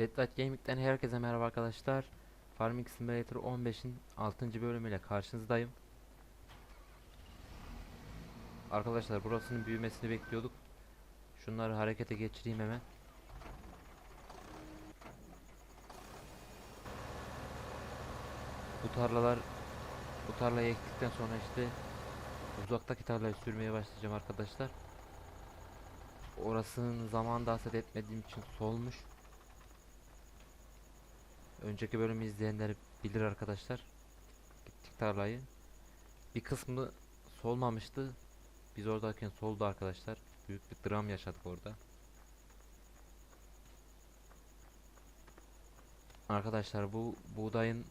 Red Light Gaming'den herkese merhaba arkadaşlar. Farming Simulator 15'in 6. bölümüyle karşınızdayım. Arkadaşlar burasının büyümesini bekliyorduk. Şunları harekete geçireyim hemen. Bu tarlalar bu tarlayı ektikten sonra işte uzaktaki tarlayı sürmeye başlayacağım arkadaşlar. Orasının zamanında hasat etmediğim için solmuş. Önceki bölümü izleyenler bilir arkadaşlar. Gittik tarlayı. Bir kısmı solmamıştı. Biz oradayken soldu arkadaşlar. Büyük bir dram yaşadık orada. Arkadaşlar bu buğdayın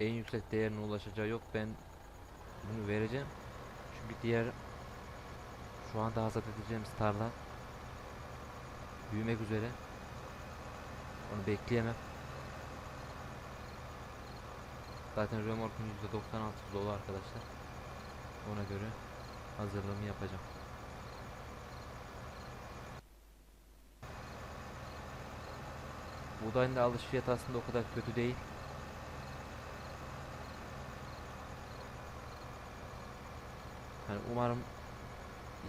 en yüksek değerine ulaşacağı yok. Ben bunu vereceğim. Çünkü diğer şu anda hasat edeceğimiz tarla büyümek üzere. Onu bekleyemem. Zaten römorkun %96'sı dolu arkadaşlar. Ona göre hazırlığımı yapacağım. Buğdayın da alış fiyatı aslında o kadar kötü değil. Yani umarım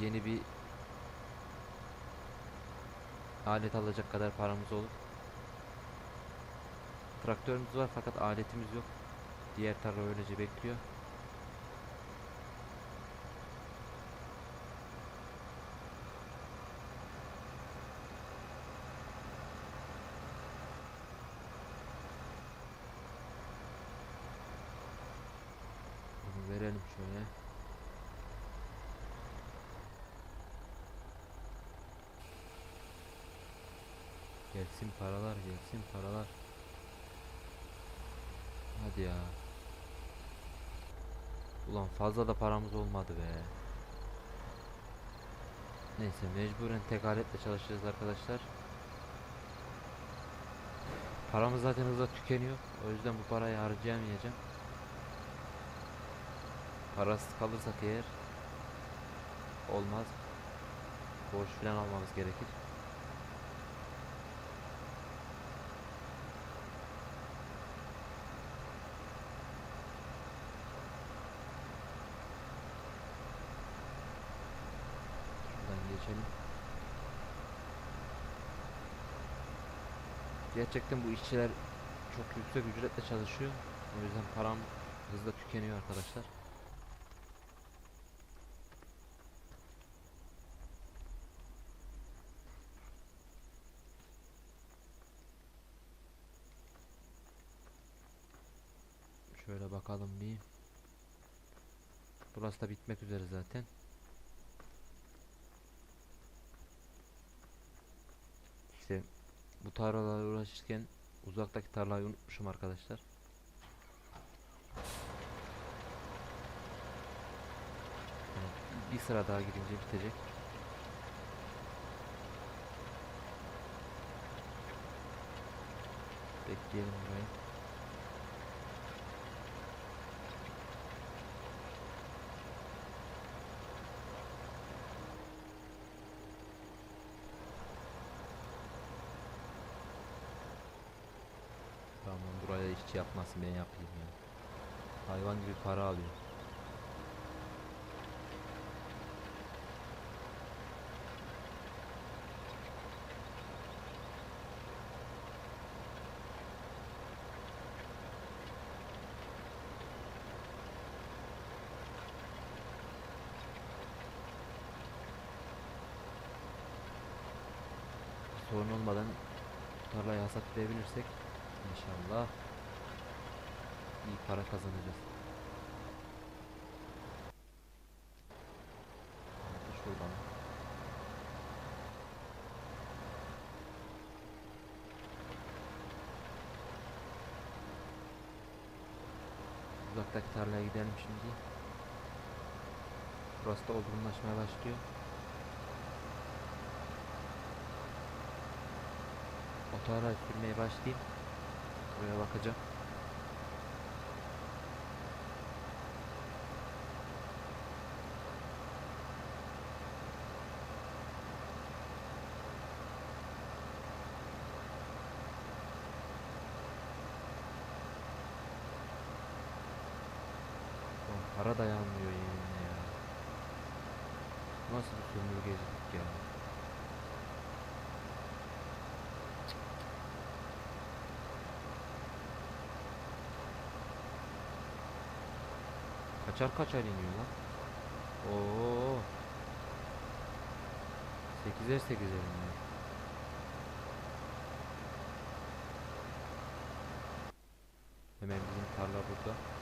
yeni bir alet alacak kadar paramız olur. Traktörümüz var fakat aletimiz yok. Diğer tarla öylece bekliyor. Bunu verelim şöyle. Gelsin paralar, gelsin paralar. Hadi ya. Ulan fazla da paramız olmadı be. Neyse mecburen tek çalışacağız arkadaşlar. Paramız zaten hızla tükeniyor. O yüzden bu parayı harcayamayacağım. Parasız kalırsak eğer olmaz. Borç falan almamız gerekir. Şuradan geçelim. Gerçekten bu işçiler çok yüksek ücretle çalışıyor. O yüzden param hızla tükeniyor arkadaşlar. Şöyle bakalım bir. Burası da bitmek üzere zaten. İşte bu tarlalarla uğraşırken uzaktaki tarlayı unutmuşum arkadaşlar. Yani bir sıra daha girince bitecek. Bekleyelim burayı. Tamam işçi yapmasın ben yapayım ya. Hayvan gibi para alıyor. Sorun olmadan tarlayı hasat edebilirsek İnşallah iyi para kazanacağız. Şuradan. Uzaktaki tarlaya gidelim şimdi. Burası da olgunlaşmaya başlıyor. O tarlayı sürmeye başlayayım. Buraya bakacağım. Para dayanmıyor yeminle ya. Nasıl bir sömürgecilik ya. Kaçar kaçar iniyor lan. Oo. 8'er 8'er iniyor. Hemen bizim tarla burada.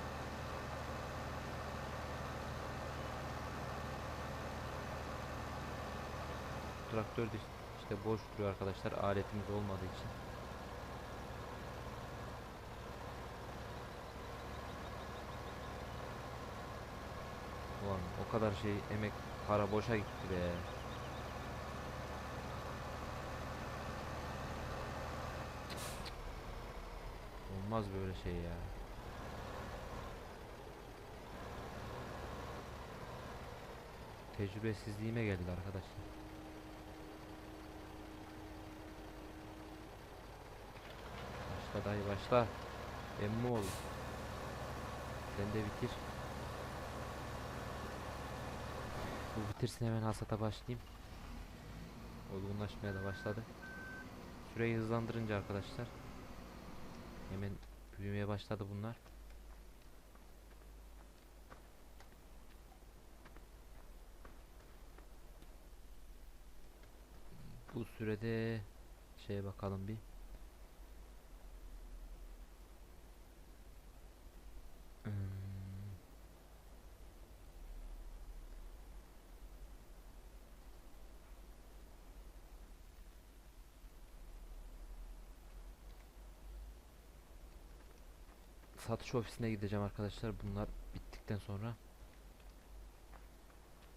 Traktör de işte boş duruyor arkadaşlar aletimiz olmadığı için. Ulan o kadar şey emek para boşa gitti be. Olmaz böyle şey ya. Tecrübesizliğime geldi arkadaşlar. Başla dayı başla. Emmi oğlum. Sen de bitir. Bu bitirsin hemen hasata başlayayım. Olgunlaşmaya da başladı. Süreyi hızlandırınca arkadaşlar hemen büyümeye başladı bunlar. Bu sürede şeye bakalım bir. Satış ofisine gideceğim arkadaşlar bunlar bittikten sonra.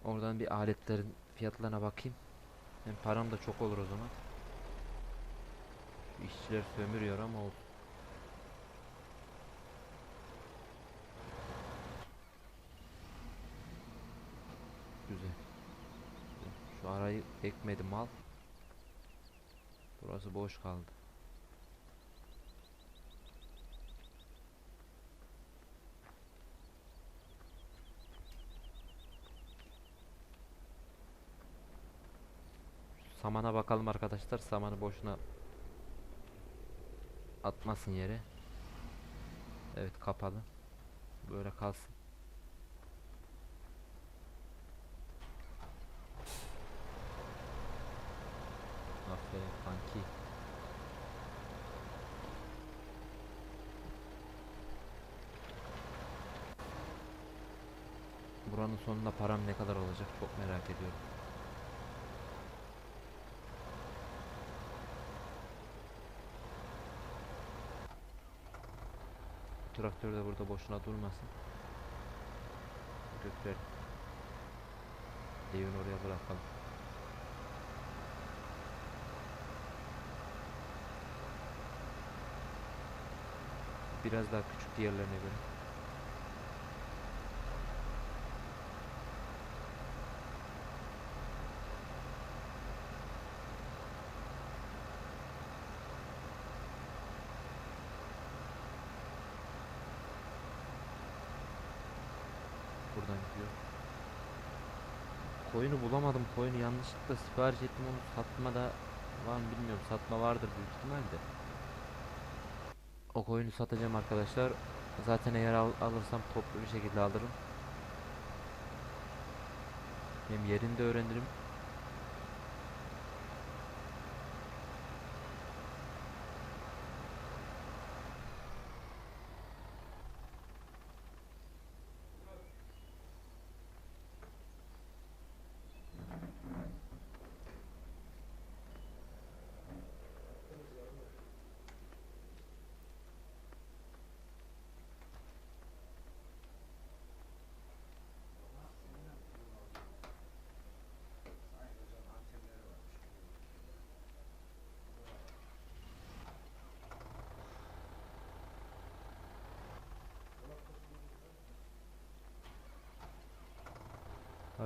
Oradan bir aletlerin fiyatlarına bakayım. Hem param da çok olur o zaman. Şu işçiler sömürüyor ama olsun. Güzel. Şu arayı ekmedim mal. Burası boş kaldı. Samana bakalım arkadaşlar. Samanı boşuna atmasın yere. Evet kapalı. Böyle kalsın. Aferin kanki. Buranın sonunda param ne kadar olacak çok merak ediyorum. Traktör de burada boşuna durmasın. Götürelim. Evin oraya bırakalım. Biraz daha küçük diğerlerine göre. Buradan gidiyor. Koyunu bulamadım. Koyunu yanlışlıkla sipariş ettim. Onu satma da var mı bilmiyorum. Satma vardır büyük ihtimalle. O koyunu satacağım arkadaşlar. Zaten eğer al- alırsam toplu bir şekilde alırım. Hem yerini de öğrenirim.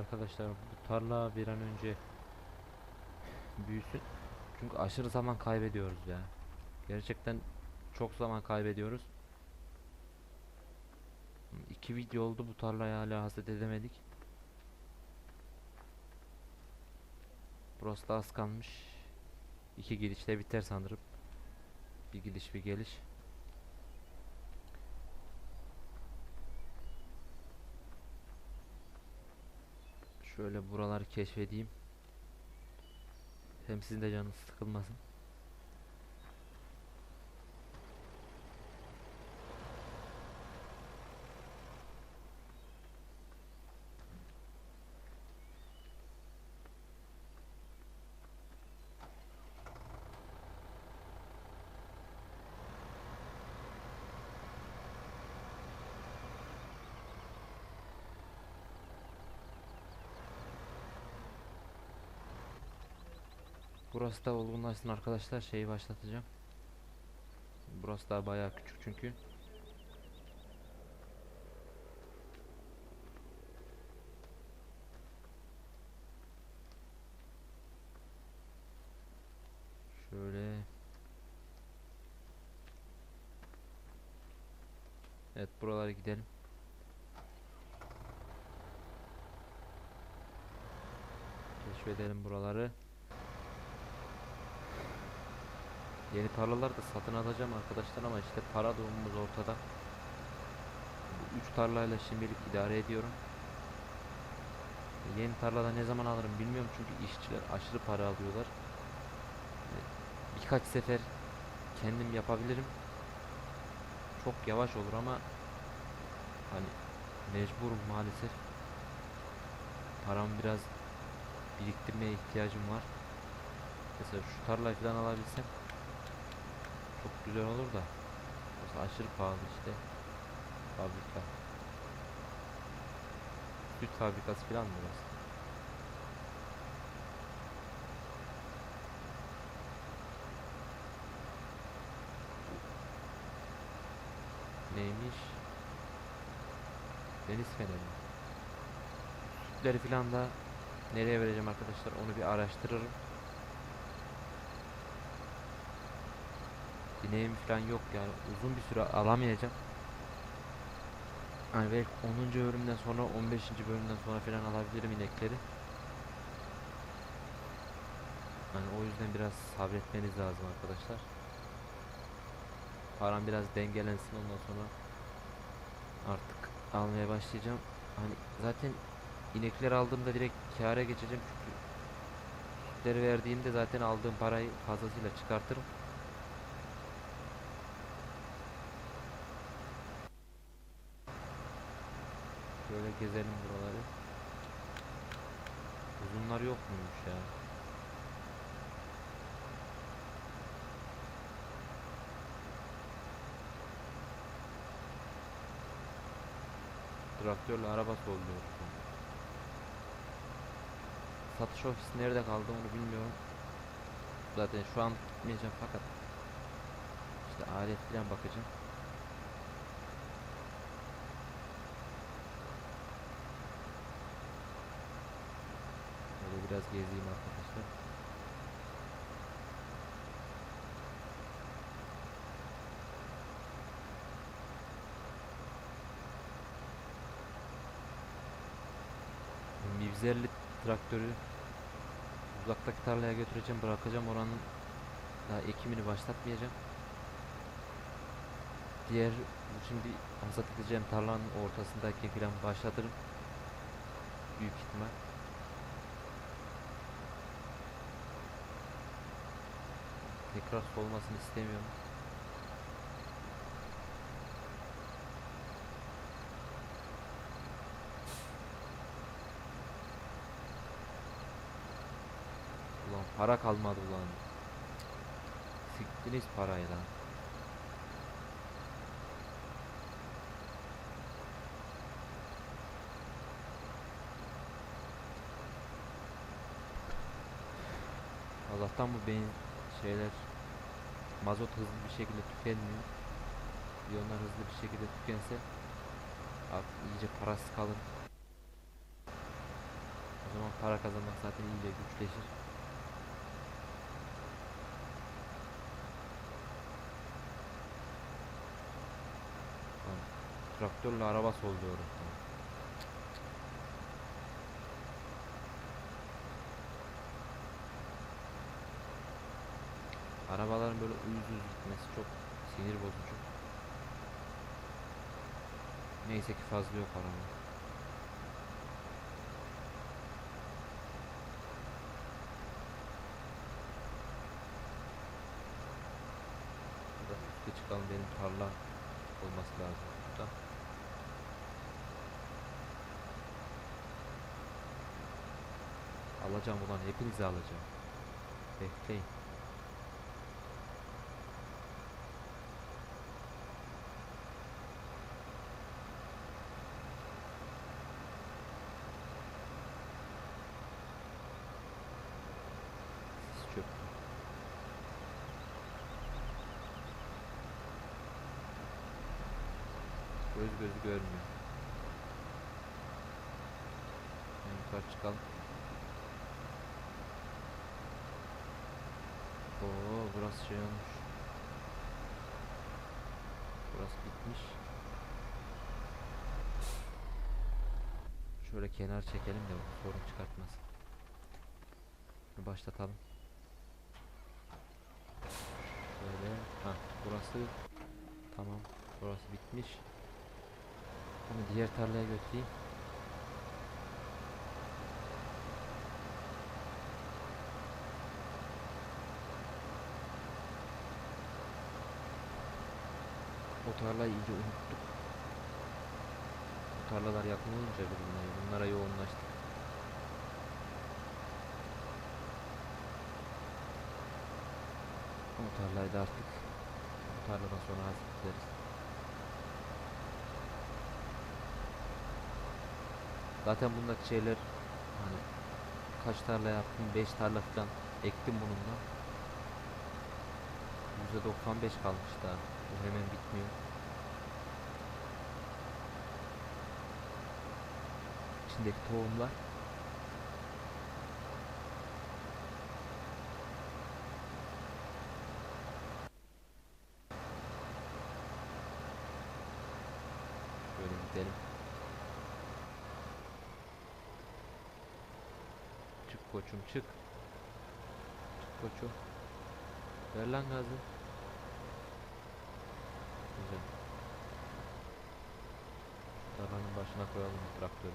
Arkadaşlar bu tarla bir an önce büyüsün. Çünkü aşırı zaman kaybediyoruz ya. Gerçekten çok zaman kaybediyoruz. İki video oldu bu tarlaya hala hasat edemedik. Burası da az kalmış. İki gidişte biter sanırım. Bir gidiş bir geliş. Şöyle buraları keşfedeyim. Hem sizin de canınız sıkılmasın. Burası da olgunlaşsın arkadaşlar. Şeyi başlatacağım. Burası da bayağı küçük çünkü. Şöyle. Evet buralara gidelim. Keşfedelim buraları. Yeni tarlalar da satın alacağım arkadaşlar ama işte para durumumuz ortada. Bu üç tarlayla şimdilik idare ediyorum. Yeni tarlada ne zaman alırım bilmiyorum çünkü işçiler aşırı para alıyorlar. E, Birkaç sefer kendim yapabilirim. Çok yavaş olur ama hani mecburum maalesef. Param biraz biriktirmeye ihtiyacım var. Mesela şu tarlayı falan alabilsem güzel olur da. Burası aşırı pahalı işte. Fabrika. Süt fabrikası falan burası. Neymiş? Deniz feneri. Sütleri falan da nereye vereceğim arkadaşlar onu bir araştırırım. Dineğim falan yok yani uzun bir süre alamayacağım. Hani belki 10. bölümden sonra 15. bölümden sonra falan alabilirim inekleri. Hani o yüzden biraz sabretmeniz lazım arkadaşlar. Param biraz dengelensin ondan sonra artık almaya başlayacağım. Hani zaten inekleri aldığımda direkt kâra geçeceğim çünkü verdiğimde zaten aldığım parayı fazlasıyla çıkartırım. Şöyle gezelim buraları. Uzunlar yok muymuş ya? Traktörle araba solluyor. Satış ofisi nerede kaldı onu bilmiyorum. Zaten şu an gitmeyeceğim fakat işte alet falan bakacağım. Böyle biraz gezeyim arkadaşlar. Mivzerli traktörü uzaktaki tarlaya götüreceğim bırakacağım oranın daha ekimini başlatmayacağım. Diğer şimdi hasat edeceğim tarlanın ortasındaki falan başlatırım. Büyük ihtimal. Tekrar solmasını istemiyorum. Ulan para kalmadı ulan. Siktiniz parayı lan. Allah'tan bu beyin şeyler mazot hızlı bir şekilde tükenmiyor. Bir onlar hızlı bir şekilde tükense artık iyice parasız kalır. O zaman para kazanmak zaten iyice güçleşir. Traktörle araba. Arabaların böyle uyuz uyuz gitmesi çok sinir bozucu. Neyse ki fazla yok araba. Burada çıkan benim tarla olması lazım burada. Alacağım ulan hepinizi alacağım. Bekleyin. Gözü görmüyor. En yukarı çıkalım. Oo burası şey olmuş. Burası bitmiş. Şöyle kenar çekelim de sorun çıkartmasın. Başlatalım. Şöyle. Ha burası tamam. Burası bitmiş. Bunu diğer tarlaya götüreyim. O tarlayı iyice unuttuk. Bu tarlalar yakın olunca birbirine bunlara yoğunlaştık. O tarlayı da artık bu tarladan sonra hasret Zaten bundaki şeyler hani kaç tarla yaptım 5 tarla falan ektim bununla. %95 kalmış daha. Bu hemen bitmiyor. İçindeki tohumlar Şöyle gidelim. Çık koçum çık. Çık koçum. Ver lan gazı. Güzel. Tarlanın başına koyalım bu traktörü.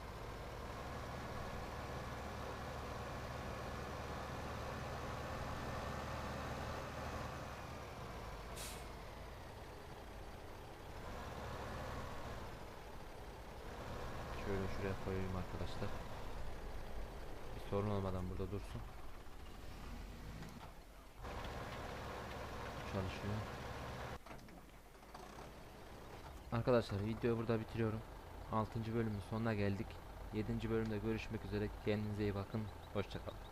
Şöyle şuraya koyayım arkadaşlar. Sorun olmadan burada dursun. Çalışıyor. Arkadaşlar videoyu burada bitiriyorum. 6. bölümün sonuna geldik. 7. bölümde görüşmek üzere. Kendinize iyi bakın. Hoşçakalın.